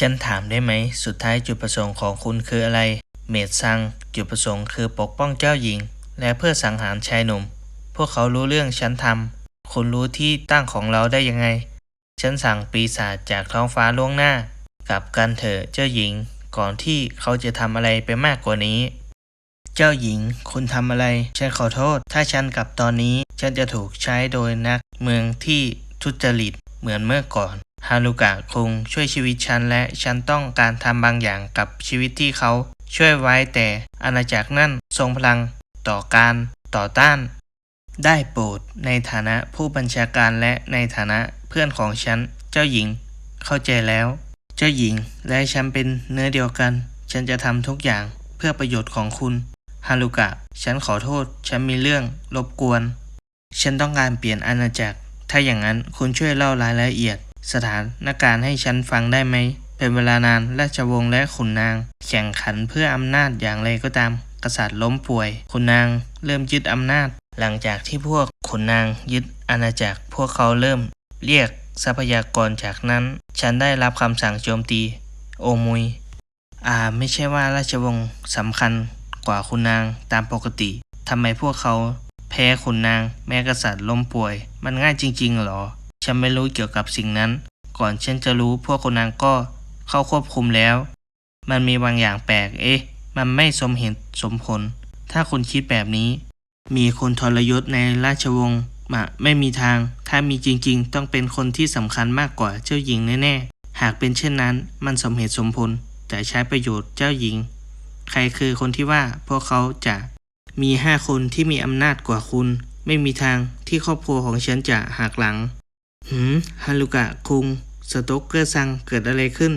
ฉันถามได้ไหม สุดท้ายจุดประสงค์ของคุณคืออะไร เมดซัง จุดประสงค์คือปกป้องเจ้าหญิง และเพื่อสังหารชายหนุ่ม พวกเขารู้เรื่องฉันทำคุณรู้ที่ตั้งของเราได้ยังไง ฉันสั่งปีศาจจากท้องฟ้าล่วงหน้า กลับกันเถอะเจ้าหญิง ก่อนที่เขาจะทำอะไรไปมากกว่านี้ เจ้าหญิง คุณทำอะไร ฉันขอโทษ ถ้าฉันกลับตอนนี้ ฉันจะถูกใช้โดยนักเมืองที่ทุจริตเหมือนเมื่อก่อน ฮารุกะคงช่วยชีวิตฉันและฉันต้องการทำบางอย่างกับชีวิตที่เขาช่วยไว้แต่อาณาจักรนั่นทรงพลังต่อการต่อต้าน ได้โปรดในฐานะผู้บัญชาการและในฐานะเพื่อนของฉัน เจ้าหญิง เข้าใจแล้ว เจ้าหญิงและฉันเป็นเนื้อเดียวกัน ฉันจะทำทุกอย่างเพื่อประโยชน์ของคุณฮารุกะ ฉันขอโทษ ฉันมีเรื่องรบกวน ฉันต้องการเปลี่ยนอาณาจักร ถ้าอย่างนั้นคุณช่วยเล่ารายละเอียด สถานการณ์ให้ฉันฟังได้ไหม เป็นเวลานานราชวงศ์และขุนนาง แข่งขันเพื่ออำนาจอย่างไรก็ตาม กษัตริย์ล้มป่วย ขุนนางเริ่มยึดอำนาจ หลังจากที่พวกขุนนางยึดอาณาจักร พวกเขาเริ่ม เรียกทรัพยากรจากนั้น ฉันได้รับคำสั่งโจมตี โอมุย อ่าไม่ใช่ว่าราชวงศ์สำคัญกว่าคุณนางตามปกติทำไมพวกเขาแพ้คุณนางแม้กษัตริย์ล้มป่วย มันง่ายจริงๆหรอ ฉันไม่รู้เกี่ยวกับสิ่งนั้น ก่อนฉันจะรู้พวกคุณนางก็เข้าควบคุมแล้ว มันมีบางอย่างแปลก เอ๊ะ มันไม่สมเหตุสมผล ถ้าคุณคิดแบบนี้ มีคนทรยศในราชวงศ์มาไม่มีทาง ถ้ามีจริงๆ ต้องเป็นคนที่สำคัญมากกว่าเจ้าหญิงแน่ๆ หากเป็นเช่นนั้น มันสมเหตุสมผล แต่ใช้ประโยชน์เจ้าหญิง ใครคือคนที่ว่าพวกเขาจะมีห้าคนที่มีอำนาจกว่าคุณ ไม่มีทางที่ครอบครัวของฉันจะหักหลัง หืมฮารุกะคุง สโต๊กเกอร์ซังเกิดอะไรขึ้น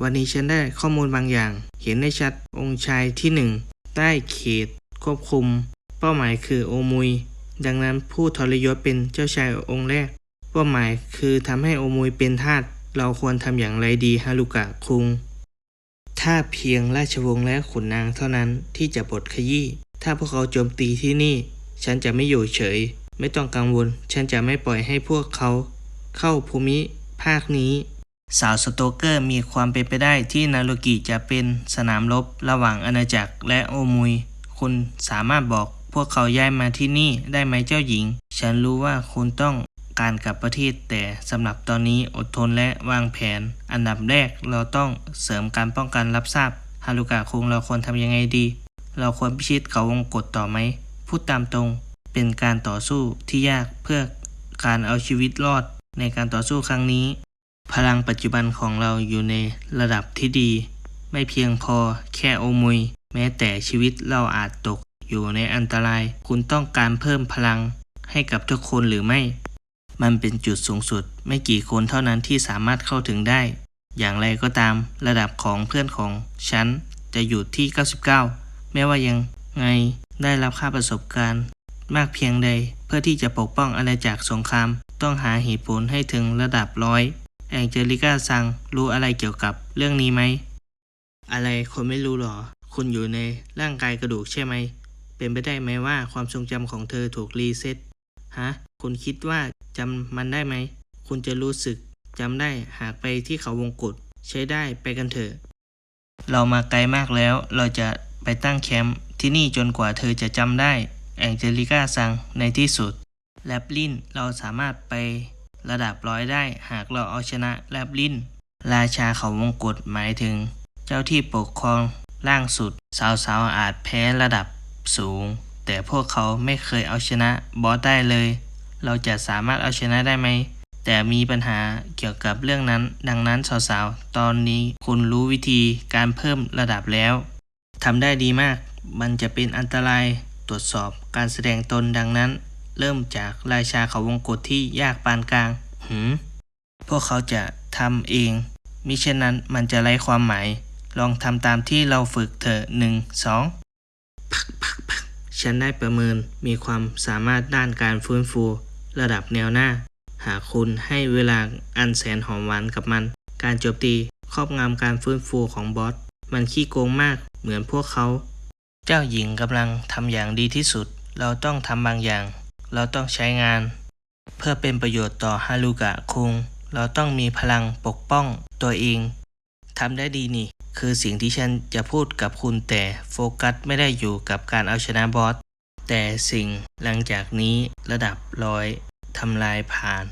วันนี้ฉันได้ข้อมูลบางอย่าง เห็นได้ชัดองค์ชายที่หนึ่งใต้เขต ควบคุม เป้าหมายคือโอมุย ดังนั้นผู้ทรยศเป็นเจ้าชายองค์แรก เป้าหมายคือทำให้โอมุยเป็นทาสเราควรทำอย่างไรดีฮารุกะคุง ถ้าเพียงราชวงศ์และขุนนางเท่านั้นที่จะบทขยี้ ถ้าพวกเขาโจมตีที่นี่ ฉันจะไม่อยู่เฉย ไม่ต้องกังวล ฉันจะไม่ปล่อยให้พวกเขา เข้าภูมิภาคนี้ สาวสโตเกอร์มีความเป็นไปได้ที่นารุกิจะเป็นสนามรบระหว่างอาณาจักรและโอมุย คุณสามารถบอกพวกเขาย้ายมาที่นี่ได้ไหมเจ้าหญิง ฉันรู้ว่าคุณต้องการกลับประเทศแต่สำหรับตอนนี้อดทนและวางแผน อันดับแรกเราต้องเสริมการป้องกันรับทราบ ฮารุกะคงเราควรทำยังไงดี เราควรพิชิตเขาวงกฏต่อไหม พูดตามตรง เป็นการต่อสู้ที่ยากเพื่อการเอาชีวิตรอด ในการต่อสู้ครั้งนี้ พลังปัจจุบันของเราอยู่ในระดับที่ดี ไม่เพียงพอแค่โอมุย แม้แต่ชีวิตเราอาจตกอยู่ในอันตราย คุณต้องการเพิ่มพลังให้กับทุกคนหรือไม่ มันเป็นจุดสูงสุด ไม่กี่คนเท่านั้นที่สามารถเข้าถึงได้ อย่างไรก็ตามระดับของเพื่อนของฉันจะอยู่ที่ 99 แม้ว่ายังไงได้รับค่าประสบการณ์ มากเพียงใดเพื่อที่จะปกป้องอาณาจักรสงคราม ต้องหาเหตุผลให้ถึงระดับร้อยแองเจลิก้าซังรู้อะไรเกี่ยวกับเรื่องนี้ไหม อะไรคนไม่รู้หรอ คุณอยู่ในร่างกายกระดูกใช่ไหม เป็นไปได้ไหมว่าความทรงจำของเธอถูกรีเซ็ตฮะ คุณคิดว่าจำมันได้ไหม คุณจะรู้สึกจำได้หากไปที่เขาวงกฏใช้ได้ไปกันเถอะ เรามาไกลมากแล้ว เราจะไปตั้งแคมป์ที่นี่จนกว่าเธอจะจำได้ แองเจลิก้าซังในที่สุด แลบลินเราสามารถไประดับร้อยได้ หากเราเอาชนะแลบลินราชาเขาวงกฏหมายถึง เจ้าที่ปกครองล่างสุด สาวๆอาจแพ้ระดับสูง แต่พวกเขาไม่เคยเอาชนะบอสได้เลย เราจะสามารถเอาชนะได้ไหม แต่มีปัญหาเกี่ยวกับเรื่องนั้น ดังนั้นสาวๆ ตอนนี้คุณรู้วิธีการเพิ่มระดับแล้วทำได้ดีมาก มันจะเป็นอันตรายตรวจสอบการแสดงตนดังนั้น เริ่มจากราชาเขาวงกฏที่ยากปานกลาง หืม พวกเขาจะทำเอง มิเช่นนั้นมันจะไร้ความหมาย ลองทำตามที่เราฝึกเถอะหนึ่งสองพักพักพักฉันได้ประเมินมีความสามารถด้านการฟื้นฟู ระดับแนวหน้า หากคุณให้เวลาอันแสนหอมหวานกับมัน การโจมตีครอบงำการฟื้นฟูของบอส มันขี้โกงมากเหมือนพวกเขา เจ้าหญิงกำลังทำอย่างดีที่สุด เราต้องทำบางอย่าง เราต้องใช้งาน เพื่อเป็นประโยชน์ต่อฮารุกะคุง เราต้องมีพลังปกป้องตัวเองทำได้ดีนี่ คือสิ่งที่ฉันจะพูดกับคุณแต่โฟกัสไม่ได้อยู่กับการเอาชนะบอสแต่สิ่งหลังจากนี้ระดับร้อยทำลายผ่าน